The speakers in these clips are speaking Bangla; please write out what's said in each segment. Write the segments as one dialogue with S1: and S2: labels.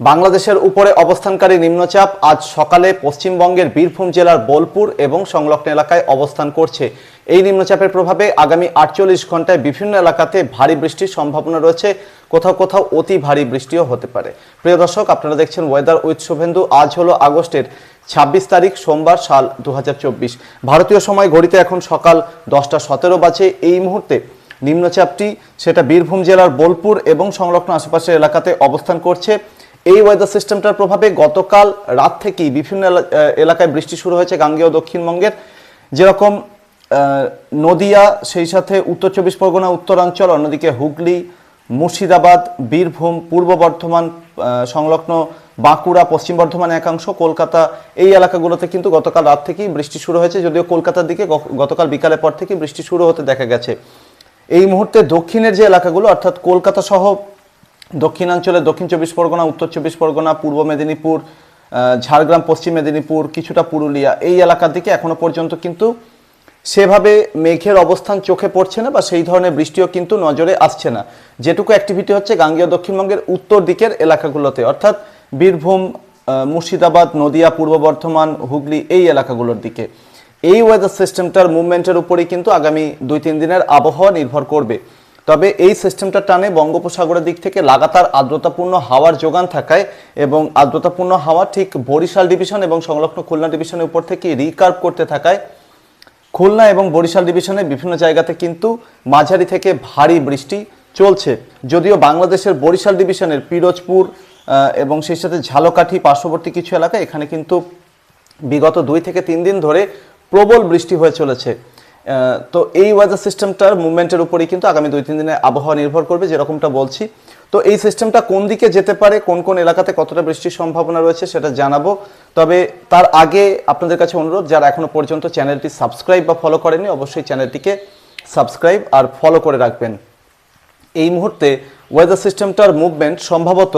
S1: বাংলাদেশের উপরে অবস্থানকারী নিম্নচাপ আজ সকালে পশ্চিমবঙ্গের বীরভূম জেলার বোলপুর এবং সংলগ্ন এলাকায় অবস্থান করছে। এই নিম্নচাপের প্রভাবে আগামী আটচল্লিশ ঘন্টায় বিভিন্ন এলাকাতে ভারী বৃষ্টির সম্ভাবনা রয়েছে। কোথাও কোথাও অতি ভারী বৃষ্টিও হতে পারে। প্রিয় দর্শক, আপনারা দেখছেন ওয়েদার উইথ শুভেন্দু। আজ হলো আগস্টের ছাব্বিশ তারিখ, সোমবার সাল দু হাজার চব্বিশ। ভারতীয় সময় ঘড়িতে এখন সকাল দশটা সতেরো বাজে। এই মুহূর্তে নিম্নচাপটি সেটা বীরভূম জেলার বোলপুর এবং সংলগ্ন আশেপাশের এলাকাতে অবস্থান করছে। এই ওয়েদার সিস্টেমটার প্রভাবে গতকাল রাত থেকেই বিভিন্ন এলাকায় বৃষ্টি শুরু হয়েছে গাঙ্গেয় দক্ষিণবঙ্গের। যেরকম নদিয়া, সেই সাথে উত্তর চব্বিশ পরগনা, উত্তরাঞ্চল, অন্যদিকে হুগলি, মুর্শিদাবাদ, বীরভূম, পূর্ব বর্ধমান সংলগ্ন বাঁকুড়া, পশ্চিম বর্ধমান একাংশ, কলকাতা, এই এলাকাগুলোতে কিন্তু গতকাল রাত থেকেই বৃষ্টি শুরু হয়েছে। যদিও কলকাতার দিকে গতকাল বিকালের পর থেকে বৃষ্টি শুরু হতে দেখা গেছে। এই মুহূর্তে দক্ষিণের যে এলাকাগুলো, অর্থাৎ কলকাতা সহ দক্ষিণাঞ্চলে দক্ষিণ চব্বিশ পরগনা, উত্তর চব্বিশ পরগনা, পূর্ব মেদিনীপুর ঝাড়গ্রাম, পশ্চিম মেদিনীপুর, কিছুটা পুরুলিয়া, এই এলাকার দিকে এখনও পর্যন্ত কিন্তু সেভাবে মেঘের অবস্থান চোখে পড়ছে না বা সেই ধরনের বৃষ্টিও কিন্তু নজরে আসছে না। যেটুকু অ্যাক্টিভিটি হচ্ছে গাঙ্গীয় দক্ষিণবঙ্গের উত্তর দিকের এলাকাগুলোতে। অর্থাৎ বীরভূম মুর্শিদাবাদ, নদিয়া, পূর্ব বর্ধমান, হুগলি এই এলাকাগুলোর দিকে। এই ওয়েদার সিস্টেমটার মুভমেন্টের উপরেই কিন্তু আগামী দুই তিন দিনের আবহাওয়া নির্ভর করবে। তবে এই সিস্টেমটার টানে বঙ্গোপসাগরের দিক থেকে লাগাতার আর্দ্রতাপূর্ণ হাওয়ার যোগান থাকায় এবং আর্দ্রতাপূর্ণ হাওয়া ঠিক বরিশাল ডিভিশন এবং সংলগ্ন খুলনা ডিভিশনের উপর থেকে রিকার্ভ করতে থাকায় খুলনা এবং বরিশাল ডিভিশনে বিভিন্ন জায়গাতে কিন্তু মাঝারি থেকে ভারী বৃষ্টি চলছে। যদিও বাংলাদেশের বরিশাল ডিভিশনের পিরোজপুর এবং সেই সাথে ঝালকাঠি পার্শ্ববর্তী কিছু এলাকা এখানে কিন্তু বিগত দুই থেকে তিন দিন ধরে প্রবল বৃষ্টি হয়ে চলেছে। তো এই ওয়েদার সিস্টেমটার মুভমেন্টের উপরেই কিন্তু আগামী দুই, তিন দিনে আবহাওয়া নির্ভর করবে, যেরকমটা বলছি। তো এই সিস্টেমটা কোন দিকে যেতে পারে, কোন কোন এলাকাতে কতটা বৃষ্টির সম্ভাবনা রয়েছে সেটা জানাব। তবে তার আগে আপনাদের কাছে অনুরোধ, যারা এখনও পর্যন্ত চ্যানেলটি সাবস্ক্রাইব বা ফলো করেনি অবশ্যই চ্যানেলটিকে সাবস্ক্রাইব আর ফলো করে রাখবেন। এই মুহূর্তে ওয়েদার সিস্টেমটার মুভমেন্ট সম্ভবত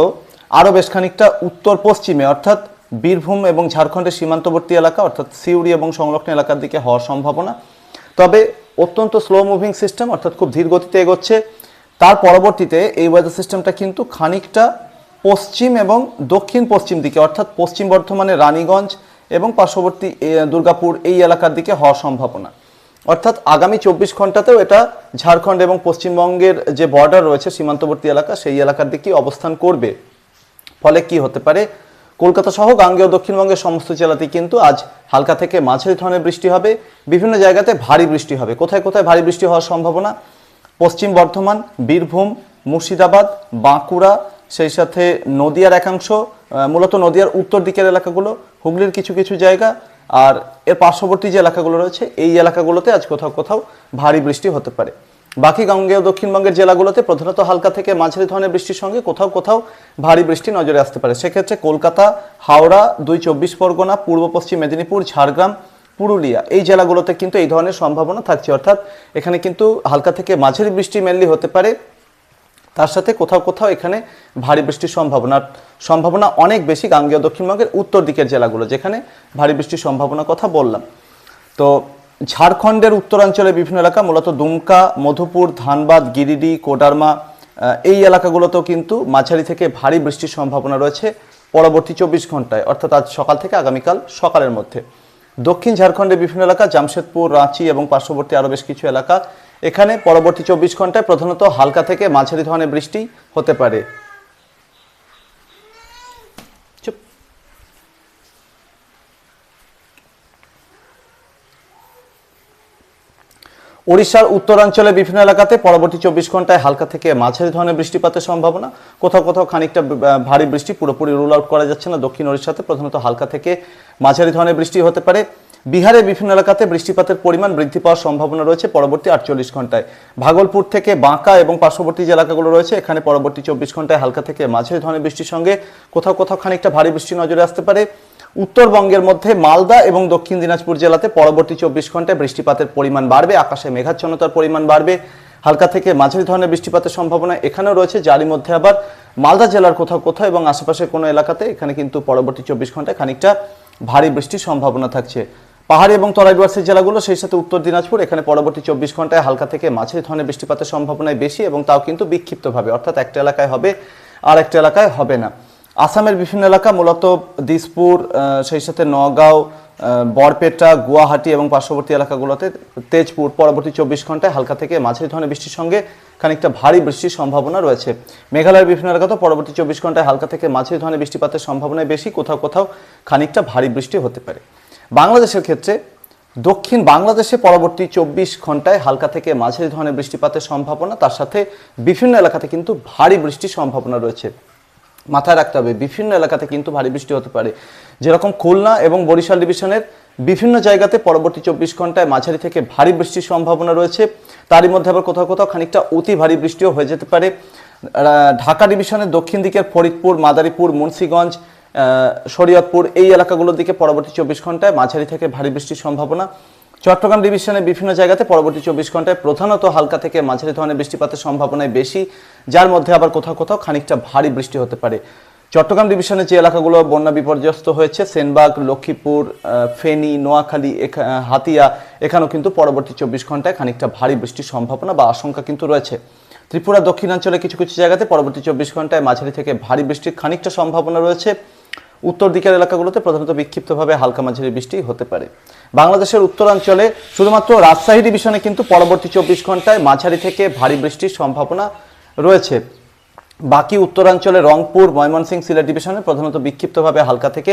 S1: আরও বেশ খানিকটা উত্তর পশ্চিমে, অর্থাৎ বীরভূম এবং ঝাড়খণ্ডের সীমান্তবর্তী এলাকা, অর্থাৎ সিউড়ি এবং সংলগ্ন এলাকার দিকে হওয়ার সম্ভাবনা। তবে অত্যন্ত স্লো মুভিং সিস্টেম অর্থাৎ খুব ধীর গতিতে এগোচ্ছে। তার পরবর্তীতে এই ওয়েদার সিস্টেমটা কিন্তু খানিকটা পশ্চিম এবং দক্ষিণ পশ্চিম দিকে, অর্থাৎ পশ্চিম বর্ধমানের রানীগঞ্জ এবং পার্শ্ববর্তী দুর্গাপুর এই এলাকার দিকে হওয়ার সম্ভাবনা। অর্থাৎ আগামী চব্বিশ ঘন্টাতেও এটা ঝাড়খণ্ড এবং পশ্চিমবঙ্গের যে বর্ডার রয়েছে, সীমান্তবর্তী এলাকা, সেই এলাকার দিকেই অবস্থান করবে। ফলে কি হতে পারে? কলকাতা সহ গাঙ্গেয় দক্ষিণবঙ্গের সমস্ত জেলাতেই কিন্তু আজ হালকা থেকে মাঝারি ধরনের বৃষ্টি হবে। বিভিন্ন জায়গাতে ভারী বৃষ্টি হবে। কোথায় কোথায় ভারী বৃষ্টি হওয়ার সম্ভাবনা? পশ্চিম বর্ধমান, বীরভূম, মুর্শিদাবাদ, বাঁকুড়া, সেই সাথে নদিয়ার একাংশ মূলত নদিয়ার উত্তর দিকের এলাকাগুলো, হুগলির কিছু কিছু জায়গা আর এর পার্শ্ববর্তী যে এলাকাগুলো রয়েছে, এই এলাকাগুলোতে আজ কোথাও কোথাও ভারী বৃষ্টি হতে পারে। বাকি গাঙ্গেয় দক্ষিণবঙ্গের জেলাগুলোতে প্রধানত হালকা থেকে মাঝারি ধরনের বৃষ্টির সঙ্গে কোথাও কোথাও ভারী বৃষ্টি নজরে আসতে পারে। সেক্ষেত্রে কলকাতা, হাওড়া, দুই চব্বিশ পরগনা, পূর্ব পশ্চিম মেদিনীপুর, ঝাড়গ্রাম, পুরুলিয়া এই জেলাগুলোতে কিন্তু এই ধরনের সম্ভাবনা থাকছে। অর্থাৎ এখানে কিন্তু হালকা থেকে মাঝারি বৃষ্টি মেনলি হতে পারে। তার সাথে কোথাও কোথাও এখানে ভারী বৃষ্টির সম্ভাবনা। সম্ভাবনা অনেক বেশি গাঙ্গেয় দক্ষিণবঙ্গের উত্তর দিকের জেলাগুলো, যেখানে ভারী বৃষ্টির সম্ভাবনার কথা বললাম। তো ঝাড়খণ্ডের উত্তরাঞ্চলে বিভিন্ন এলাকা, মূলত দুমকা, মধুপুর, ধানবাদ, গিরিডি, কোডারমা এই এলাকাগুলোতেও কিন্তু মাঝারি থেকে ভারী বৃষ্টির সম্ভাবনা রয়েছে পরবর্তী চব্বিশ ঘন্টায়, অর্থাৎ আজ সকাল থেকে আগামীকাল সকালের মধ্যে। দক্ষিণ ঝাড়খণ্ডের বিভিন্ন এলাকা, জামশেদপুর, রাঁচি এবং পার্শ্ববর্তী আরও বেশ কিছু এলাকা, এখানে পরবর্তী চব্বিশ ঘন্টায় প্রধানত হালকা থেকে মাঝারি ধরনের বৃষ্টি হতে পারে। ওড়িশার উত্তরাঞ্চলে বিভিন্ন এলাকাতে পরবর্তী চব্বিশ ঘন্টায় হালকা থেকে মাঝারি ধরনের বৃষ্টিপাতের সম্ভাবনা। কোথাও কোথাও খানিকটা ভারী বৃষ্টি, পুরোপুরি রুল আউট করা যাচ্ছে না। দক্ষিণ ওড়িশাতে প্রধানত হালকা থেকে মাঝারি ধরনের বৃষ্টি হতে পারে। বিহারের বিভিন্ন এলাকাতে বৃষ্টিপাতের পরিমাণ বৃদ্ধি পাওয়ার সম্ভাবনা রয়েছে পরবর্তী আটচল্লিশ ঘন্টায়। ভাগলপুর থেকে বাঁকা এবং পার্শ্ববর্তী যে এলাকাগুলো রয়েছে, এখানে পরবর্তী চব্বিশ ঘন্টায় হালকা থেকে মাঝারি ধরনের বৃষ্টির সঙ্গে কোথাও কোথাও খানিকটা ভারী বৃষ্টি নজরে আসতে পারে। উত্তরবঙ্গের মধ্যে মালদা এবং দক্ষিণ দিনাজপুর জেলাতে পরবর্তী চব্বিশ ঘন্টায় বৃষ্টিপাতের পরিমাণ বাড়বে, আকাশে মেঘাচ্ছন্নতার পরিমাণ বাড়বে, হালকা থেকে মাঝারি ধরনের বৃষ্টিপাতের সম্ভাবনা এখানেও রয়েছে, যারই মধ্যে আবার মালদা জেলার কোথাও কোথাও এবং আশেপাশের কোনো এলাকাতে এখানে কিন্তু পরবর্তী চব্বিশ ঘন্টায় খানিকটা ভারী বৃষ্টির সম্ভাবনা থাকছে। পাহাড়ি এবং তরাই ডুয়ার্সের জেলাগুলো সেই সাথে উত্তর দিনাজপুর, এখানে পরবর্তী চব্বিশ ঘন্টায় হালকা থেকে মাঝারি ধরনের বৃষ্টিপাতের সম্ভাবনায় বেশি এবং তাও কিন্তু বিক্ষিপ্তভাবে, অর্থাৎ একটা এলাকায় হবে আর একটা এলাকায় হবে না। আসামের বিভিন্ন এলাকা, মূলত দিসপুর সেই সাথে নগাঁও বরপেটা, গুয়াহাটি এবং পার্শ্ববর্তী এলাকাগুলোতে তেজপুর পরবর্তী চব্বিশ ঘন্টায় হালকা থেকে মাঝারি ধরনের বৃষ্টির সঙ্গে খানিকটা ভারী বৃষ্টির সম্ভাবনা রয়েছে। মেঘালয়ের বিভিন্ন এলাকাতে পরবর্তী চব্বিশ ঘন্টায় হালকা থেকে মাঝারি ধরনের বৃষ্টিপাতের সম্ভাবনায় বেশি। কোথাও কোথাও খানিকটা ভারী বৃষ্টি হতে পারে। বাংলাদেশের ক্ষেত্রে দক্ষিণ বাংলাদেশে পরবর্তী চব্বিশ ঘন্টায় হালকা থেকে মাঝারি ধরনের বৃষ্টিপাতের সম্ভাবনা, তার সাথে বিভিন্ন এলাকাতে কিন্তু ভারী বৃষ্টির সম্ভাবনা রয়েছে। মাথায় রাখতে হবে। বিভিন্ন এলাকাতে কিন্তু ভারী বৃষ্টি হতে পারে। যেরকম খুলনা এবং বরিশাল ডিভিশনের বিভিন্ন জায়গাতে পরবর্তী চব্বিশ ঘন্টায় মাঝারি থেকে ভারী বৃষ্টির সম্ভাবনা রয়েছে। তারই মধ্যে আবার কোথাও কোথাও খানিকটা অতি ভারী বৃষ্টিও হয়ে যেতে পারে। ঢাকা ডিভিশনের দক্ষিণ দিকের ফরিদপুর, মাদারীপুর, মুন্সীগঞ্জ শরীয়তপুর এই এলাকাগুলোর দিকে পরবর্তী চব্বিশ ঘন্টায় মাঝারি থেকে ভারী বৃষ্টির সম্ভাবনা। চট্টগ্রাম ডিভিশনের বিভিন্ন জায়গাতে পরবর্তী চব্বিশ ঘন্টায় প্রধানত হালকা থেকে মাঝারি ধরনের বৃষ্টিপাতের সম্ভাবনায় বেশি, যার মধ্যে আবার কোথাও কোথাও খানিকটা ভারী বৃষ্টি হতে পারে। চট্টগ্রাম ডিভিশনের যে এলাকাগুলো বন্যা বিপর্যস্ত হয়েছে, সেনবাগ, লক্ষ্মীপুর ফেনী, নোয়াখালী হাতিয়া, এখানেও কিন্তু পরবর্তী চব্বিশ ঘন্টায় খানিকটা ভারী বৃষ্টির সম্ভাবনা বা আশঙ্কা কিন্তু রয়েছে। ত্রিপুরা দক্ষিণাঞ্চলে কিছু কিছু জায়গাতে পরবর্তী চব্বিশ ঘন্টায় মাঝারি থেকে ভারী বৃষ্টির খানিকটা সম্ভাবনা রয়েছে। উত্তর দিকের এলাকাগুলোতে প্রধানত বিক্ষিপ্তভাবে হালকা মাঝারি বৃষ্টি হতে পারে। বাংলাদেশের উত্তরাঞ্চলে শুধুমাত্র রাজশাহী ডিভিশনে কিন্তু পরবর্তী চব্বিশ ঘন্টায় মাঝারি থেকে ভারী বৃষ্টির সম্ভাবনা রয়েছে। বাকি উত্তরাঞ্চলে রংপুর, ময়মনসিংহ সিলেট ডিভিশনে প্রধানত বিক্ষিপ্তভাবে হালকা থেকে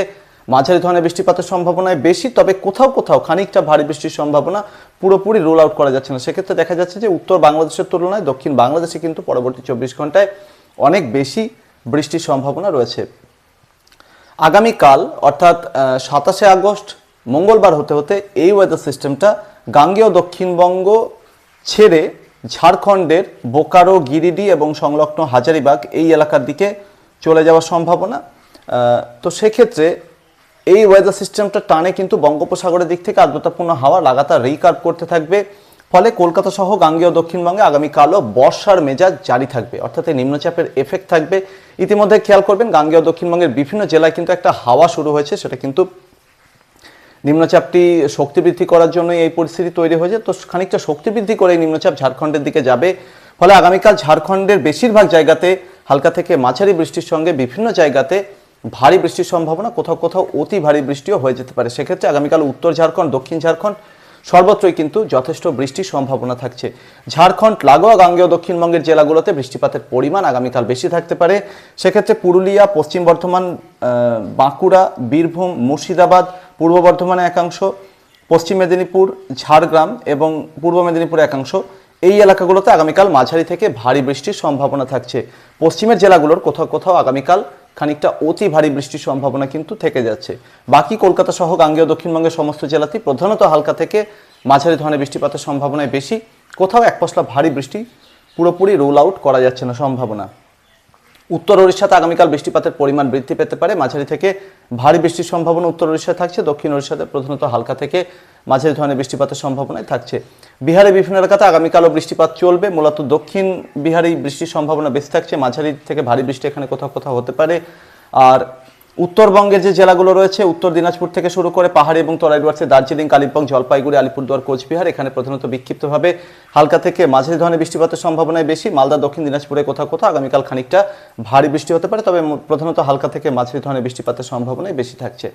S1: মাঝারি ধরনের বৃষ্টিপাতের সম্ভাবনায় বেশি। তবে কোথাও কোথাও খানিকটা ভারী বৃষ্টির সম্ভাবনা পুরোপুরি রোল আউট করা যাচ্ছে না। সেক্ষেত্রে দেখা যাচ্ছে যে উত্তর বাংলাদেশের তুলনায় দক্ষিণ বাংলাদেশে কিন্তু পরবর্তী চব্বিশ ঘন্টায় অনেক বেশি বৃষ্টির সম্ভাবনা রয়েছে। আগামীকাল, অর্থাৎ সাতাশে আগস্ট, মঙ্গলবার হতে হতে এই ওয়েদার সিস্টেমটা গাঙ্গেয় দক্ষিণবঙ্গ ছেড়ে ঝাড়খণ্ডের বোকারো, গিরিডি এবং সংলগ্ন হাজারিবাগ এই এলাকার দিকে চলে যাওয়ার সম্ভাবনা। তো সেক্ষেত্রে এই ওয়েদার সিস্টেমটা টানে কিন্তু বঙ্গোপসাগরের দিক থেকে আর্দ্রতাপূর্ণ হাওয়া লাগাতার রিকার্ভ করতে থাকবে। ফলে কলকাতা সহ গাঙ্গেয় দক্ষিণবঙ্গে আগামীকালও বর্ষার মেজাজ জারি থাকবে। অর্থাৎ নিম্নচাপের এফেক্ট থাকবে। ইতিমধ্যে খেয়াল করবেন, গাঙ্গেয় দক্ষিণবঙ্গের বিভিন্ন জেলায় কিন্তু একটা হাওয়া শুরু হয়েছে, সেটা কিন্তু নিম্নচাপটি শক্তি বৃদ্ধি করার জন্য এই পরিস্থিতি তৈরি হয়েছে। তো খানিকটা শক্তি বৃদ্ধি করে নিম্নচাপ ঝাড়খণ্ডের দিকে যাবে। ফলে আগামীকাল ঝাড়খণ্ডের বেশিরভাগ জায়গাতে হালকা থেকে মাঝারি বৃষ্টির সঙ্গে বিভিন্ন জায়গাতে ভারী বৃষ্টির সম্ভাবনা, কোথাও কোথাও অতি ভারী বৃষ্টিও হয়ে যেতে পারে। সেক্ষেত্রে আগামীকাল উত্তর ঝাড়খণ্ড, দক্ষিণ ঝাড়খণ্ড সর্বত্রই কিন্তু যথেষ্ট বৃষ্টির সম্ভাবনা থাকছে। ঝাড়খণ্ড, লাগোয়া, গাঙ্গেয়, দক্ষিণবঙ্গের জেলাগুলোতে বৃষ্টিপাতের পরিমাণ আগামীকাল বেশি থাকতে পারে। সেক্ষেত্রে পুরুলিয়া, পশ্চিম বর্ধমান বাঁকুড়া, বীরভূম, মুর্শিদাবাদ, পূর্ব বর্ধমানে একাংশ, পশ্চিম মেদিনীপুর, ঝাড়গ্রাম এবং পূর্ব মেদিনীপুর একাংশ। এই এলাকাগুলোতে আগামীকাল মাঝারি থেকে ভারী বৃষ্টির সম্ভাবনা থাকছে। পশ্চিমের জেলাগুলোর কোথাও কোথাও আগামীকাল খানিকটা অতি ভারী বৃষ্টির সম্ভাবনা কিন্তু থেকে যাচ্ছে। বাকি কলকাতা সহ গাঙ্গেয় দক্ষিণবঙ্গের সমস্ত জেলাতেই প্রধানত হালকা থেকে মাঝারি ধরনের বৃষ্টিপাতের সম্ভাবনায় বেশি। কোথাও এক পশলা ভারী বৃষ্টি পুরোপুরি রোল আউট করা যাচ্ছে না সম্ভাবনা। উত্তর ওড়িশাতে আগামীকাল বৃষ্টিপাতের পরিমাণ বৃদ্ধি পেতে পারে। মাঝারি থেকে ভারী বৃষ্টির সম্ভাবনা উত্তর ওড়িশায় থাকছে। দক্ষিণ ওড়িশাতে প্রধানত হালকা থেকে মাঝারি ধরনের বৃষ্টিপাতের সম্ভাবনায় থাকছে। বিহারে বিভিন্ন এলাকাতে আগামীকালও বৃষ্টিপাত চলবে। মূলত দক্ষিণ বিহারে বৃষ্টির সম্ভাবনা বেশি থাকছে। মাঝারি থেকে ভারী বৃষ্টি এখানে কোথাও কোথাও হতে পারে। আর উত্তরবঙ্গের যে জেলাগুলো রয়েছে, উত্তর দিনাজপুর থেকে শুরু করে পাহাড়ি এবং তরাই রয়েছে দার্জিলিং, কালিম্পং, জলপাইগুড়ি, আলিপুরদুয়ার, কোচবিহার, এখানে প্রধানত বিক্ষিপ্তভাবে হালকা থেকে মাঝারি ধরনের বৃষ্টিপাতের সম্ভাবনায় বেশি। মালদা, দক্ষিণ দিনাজপুরে কোথাও কোথাও আগামীকাল খানিকটা ভারী বৃষ্টি হতে পারে, তবে প্রধানত হালকা থেকে মাঝারি ধরনের বৃষ্টিপাতের সম্ভাবনায় বেশি থাকছে।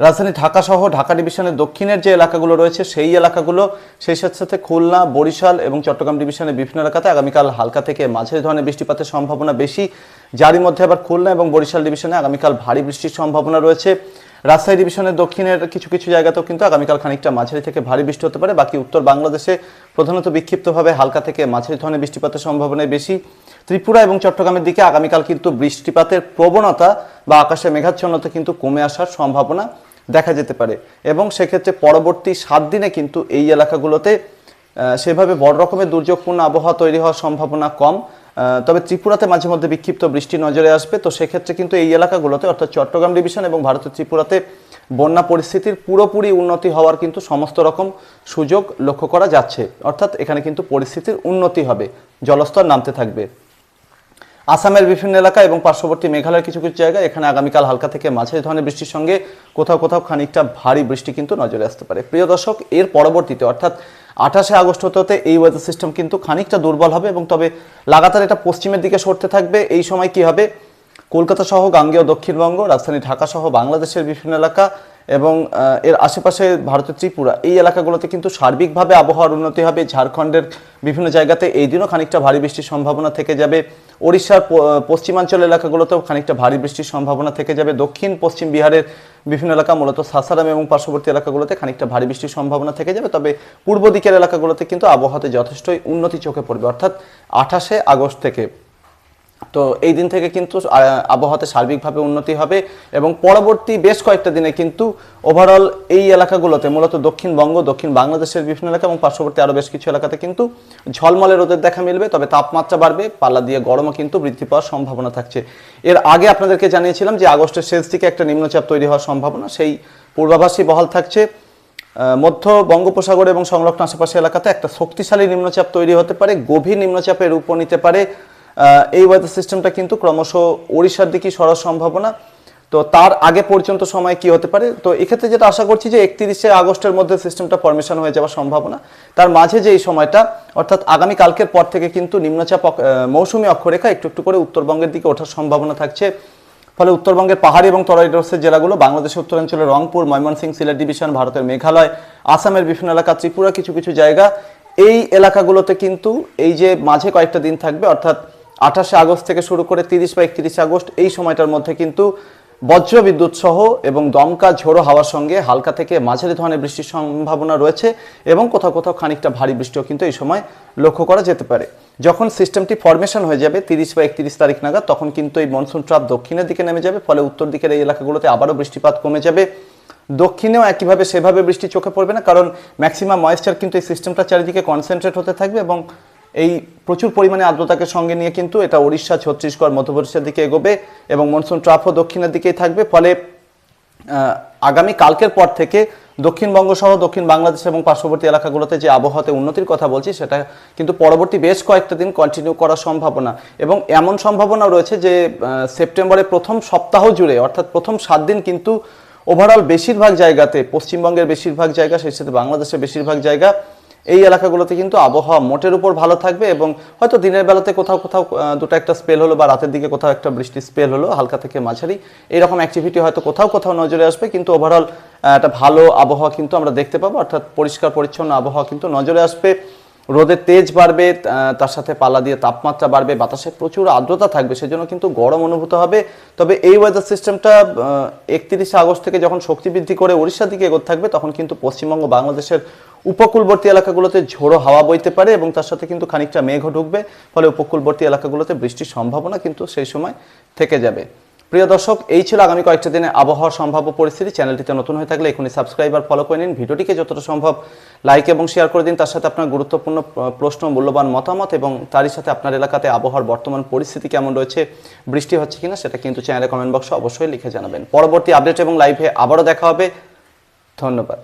S1: রাজধানী ঢাকা সহ ঢাকা ডিভিশনের দক্ষিণের যে এলাকাগুলো রয়েছে, সেই এলাকাগুলো, সেই সাথে সাথে খুলনা, বরিশাল এবং চট্টগ্রাম ডিভিশনের বিভিন্ন এলাকাতে আগামীকাল হালকা থেকে মাঝারি ধরনের বৃষ্টিপাতের সম্ভাবনা বেশি। যারই মধ্যে আবার খুলনা এবং বরিশাল ডিভিশনে আগামীকাল ভারী বৃষ্টির সম্ভাবনা রয়েছে। রাজশাহী ডিভিশনের দক্ষিণের কিছু কিছু জায়গাতেও কিন্তু আগামীকাল খানিকটা মাঝারি থেকে ভারী বৃষ্টি হতে পারে। বাকি উত্তর বাংলাদেশে প্রধানত বিক্ষিপ্তভাবে হালকা থেকে মাঝারি ধরনের বৃষ্টিপাতের সম্ভাবনাই বেশি। ত্রিপুরা এবং চট্টগ্রামের দিকে আগামীকাল কিন্তু বৃষ্টিপাতের প্রবণতা বা আকাশে মেঘাচ্ছন্নতা কিন্তু কমে আসার সম্ভাবনা দেখা যেতে পারে। এবং সেক্ষেত্রে পরবর্তী সাত দিনে কিন্তু এই এলাকাগুলোতে সেভাবে বড় রকমের দুর্যোগপূর্ণ আবহাওয়া তৈরি হওয়ার সম্ভাবনা কম। তবে ত্রিপুরাতে মাঝে মধ্যে বিক্ষিপ্ত বৃষ্টি নজরে আসবে। তো সেক্ষেত্রে কিন্তু এই এলাকাগুলোতে, অর্থাৎ চট্টগ্রাম ডিভিশন এবং ভারতের ত্রিপুরাতে বন্যা পরিস্থিতির পুরোপুরি উন্নতি হওয়ার কিন্তু সমস্ত রকম সুযোগ লক্ষ্য করা যাচ্ছে। অর্থাৎ এখানে কিন্তু পরিস্থিতির উন্নতি হবে। জলস্তর নামতে থাকবে। আসামের বিভিন্ন এলাকা এবং পার্শ্ববর্তী মেঘালয়ের কিছু কিছু জায়গায় এখানে আগামীকাল হালকা থেকে মাঝে ধরনের বৃষ্টির সঙ্গে কোথাও কোথাও খানিকটা ভারী বৃষ্টি কিন্তু নজরে আসতে পারে। প্রিয় দর্শক, এর পরবর্তীতে, অর্থাৎ আঠাশে আগস্ট হতে এই ওয়েদার সিস্টেম কিন্তু খানিকটা দুর্বল হবে এবং তবে লাগাতার এটা পশ্চিমের দিকে সরতে থাকবে। এই সময় কি হবে? কলকাতা সহ গাঙ্গেয় দক্ষিণবঙ্গ, রাজধানী ঢাকা সহ বাংলাদেশের বিভিন্ন এলাকা এবং এর আশেপাশে ভারতের ত্রিপুরা। এই এলাকাগুলোতে কিন্তু সার্বিকভাবে আবহাওয়ার উন্নতি হবে। ঝাড়খণ্ডের বিভিন্ন জায়গাতে এই দিনও খানিকটা ভারী বৃষ্টির সম্ভাবনা থেকে যাবে। ওড়িশার পশ্চিমাঞ্চল এলাকাগুলোতেও খানিকটা ভারী বৃষ্টির সম্ভাবনা থেকে যাবে। দক্ষিণ পশ্চিম বিহারের বিভিন্ন এলাকা, মূলত সাসারাম এবং পার্শ্ববর্তী এলাকাগুলোতে খানিকটা ভারী বৃষ্টির সম্ভাবনা থেকে যাবে। তবে পূর্ব দিকের এলাকাগুলোতে কিন্তু আবহাওয়াতে যথেষ্টই উন্নতি চোখে পড়বে। অর্থাৎ আঠাশে আগস্ট থেকে তো এই দিন থেকে কিন্তু আবহাওয়াতে সার্বিকভাবে উন্নতি হবে এবং পরবর্তী বেশ কয়েকটা দিনে কিন্তু ওভারঅল এই এলাকাগুলোতে, মূলত দক্ষিণবঙ্গ, দক্ষিণ বাংলাদেশের বিভিন্ন এলাকা এবং পার্শ্ববর্তী আরও বেশ কিছু এলাকাতে কিন্তু ঝলমলে রোদের দেখা মিলবে, তবে তাপমাত্রা বাড়বে, পাল্লা দিয়ে গরমও কিন্তু বৃদ্ধি পাওয়ার সম্ভাবনা থাকছে। এর আগে আপনাদেরকে জানিয়েছিলাম যে আগস্টের শেষ দিকে একটা নিম্নচাপ তৈরি হওয়ার সম্ভাবনা, সেই পূর্বাভাসই বহাল থাকছে। মধ্য বঙ্গোপসাগর এবং সংলগ্ন আশেপাশে এলাকাতে একটা শক্তিশালী নিম্নচাপ তৈরি হতে পারে, গভীর নিম্নচাপের রূপ নিতে পারে এই ওয়েদার সিস্টেমটা কিন্তু ক্রমশ ওড়িশার দিকেই সরার সম্ভাবনা। তো তার আগে পর্যন্ত সময় কি হতে পারে? তো এক্ষেত্রে যেটা আশা করছি যে একত্রিশে আগস্টের মধ্যে সিস্টেমটা ফরমেশন হয়ে যাওয়ার সম্ভাবনা। তার মাঝে যে এই সময়টা, অর্থাৎ আগামী কালকের পর থেকে কিন্তু নিম্নচাপ মৌসুমী অক্ষরেখা একটু একটু করে উত্তরবঙ্গের দিকে ওঠার সম্ভাবনা থাকছে। ফলে উত্তরবঙ্গের পাহাড়ি এবং তরাইডোসের জেলাগুলো, বাংলাদেশের উত্তরাঞ্চলের রংপুর, ময়মনসিংহ, সিলেট ডিভিশন, ভারতের মেঘালয়, আসামের বিভিন্ন এলাকা, ত্রিপুরা, কিছু কিছু জায়গা, এই এলাকাগুলোতে কিন্তু এই যে মাঝে কয়েকটা দিন থাকবে, অর্থাৎ আঠাশে আগস্ট থেকে শুরু করে তিরিশ বা একত্রিশে আগস্ট এই সময়টার মধ্যে কিন্তু বজ্র বিদ্যুৎ সহ এবং দমকা ঝোড়ো হাওয়ার সঙ্গে হালকা থেকে মাঝারি ধরনের বৃষ্টির সম্ভাবনা রয়েছে এবং কোথাও কোথাও খানিকটা ভারী বৃষ্টিও কিন্তু এই সময় লক্ষ্য করা যেতে পারে। যখন সিস্টেমটি ফরমেশন হয়ে যাবে তিরিশ বা একত্রিশ তারিখ নাগাদ, তখন কিন্তু এই মনসুন ট্রাপ দক্ষিণের দিকে নেমে যাবে, ফলে উত্তর দিকের এই এলাকাগুলোতে আবারও বৃষ্টিপাত কমে যাবে। দক্ষিণেও একইভাবে সেভাবে বৃষ্টি চোখে পড়বে না, কারণ ম্যাক্সিমাম ময়েশ্চার কিন্তু এই সিস্টেমটা চারিদিকে কনসেন্ট্রেট হতে থাকবে এবং এই প্রচুর পরিমাণে আর্দ্রতাকে সঙ্গে নিয়ে কিন্তু এটা উড়িষ্যা ছত্তিশগড়, মধ্যপ্রদেশের দিকে এগোবে এবং মনসুন ট্রাফও দক্ষিণের দিকেই থাকবে। ফলে আগামী কালকের পর থেকে দক্ষিণবঙ্গ সহ দক্ষিণ বাংলাদেশ এবং পার্শ্ববর্তী এলাকাগুলোতে যে আবহাওয়াতে উন্নতির কথা বলছি, সেটা কিন্তু পরবর্তী বেশ কয়েকটা দিন কন্টিনিউ করার সম্ভাবনা এবং এমন সম্ভাবনা রয়েছে যে সেপ্টেম্বরের প্রথম সপ্তাহ জুড়ে, অর্থাৎ প্রথম সাত দিন কিন্তু ওভারঅল বেশিরভাগ জায়গাতে, পশ্চিমবঙ্গের বেশিরভাগ জায়গা, সেই সাথে বাংলাদেশের বেশিরভাগ জায়গা এই এলাকাগুলোতে কিন্তু আবহাওয়া মোটের উপর ভালো থাকবে এবং হয়তো দিনের বেলাতে কোথাও কোথাও দুটো একটা স্পেল হলো বা রাতের দিকে কোথাও একটা বৃষ্টির স্পেল হলো হালকা থেকে মাঝারি। এইরকম অ্যাক্টিভিটি হয়তো কোথাও কোথাও নজরে আসবে কিন্তু ওভারঅল একটা ভালো আবহাওয়া কিন্তু আমরা দেখতে পাবো। অর্থাৎ পরিষ্কার পরিচ্ছন্ন আবহাওয়া কিন্তু নজরে আসবে। রোদের তেজ বাড়বে তার সাথে পালা দিয়ে তাপমাত্রা বাড়বে, বাতাসে প্রচুর আর্দ্রতা থাকবে, সেজন্য কিন্তু গরম অনুভূত হবে। তবে এই ওয়েদার সিস্টেমটা একত্রিশে আগস্ট থেকে যখন শক্তি বৃদ্ধি করে ওড়িশার দিকে এগোতে থাকবে, তখন কিন্তু পশ্চিমবঙ্গ, বাংলাদেশের উপকূলবর্তী এলাকাগুলোতে ঝোড়ো হাওয়া বইতে পারে এবং তার সাথে কিন্তু খানিকটা মেঘও ঢুকবে, ফলে উপকূলবর্তী এলাকাগুলোতে বৃষ্টির সম্ভাবনা কিন্তু সেই সময় থেকে যাবে। প্রিয় দর্শক, এই ছিল আগামী কয়েকটা দিনে আবহাওয়ার সম্ভাব্য পরিস্থিতি। চ্যানেলটিতে নতুন হয়ে থাকলে এখনই সাবস্ক্রাইব আর ফলো করে নিন। ভিডিওটিকে যতটা সম্ভব লাইক এবং শেয়ার করে দিন। তার সাথে আপনার গুরুত্বপূর্ণ প্রশ্ন, মূল্যবান মতামত এবং তারই সাথে আপনার এলাকাতে আবহাওয়ার বর্তমান পরিস্থিতি কেমন রয়েছে, বৃষ্টি হচ্ছে কিনা, সেটা কিন্তু চ্যানেলে কমেন্ট বক্সে অবশ্যই লিখে জানাবেন। পরবর্তী আপডেট এবং লাইভে আবারও দেখা হবে। ধন্যবাদ।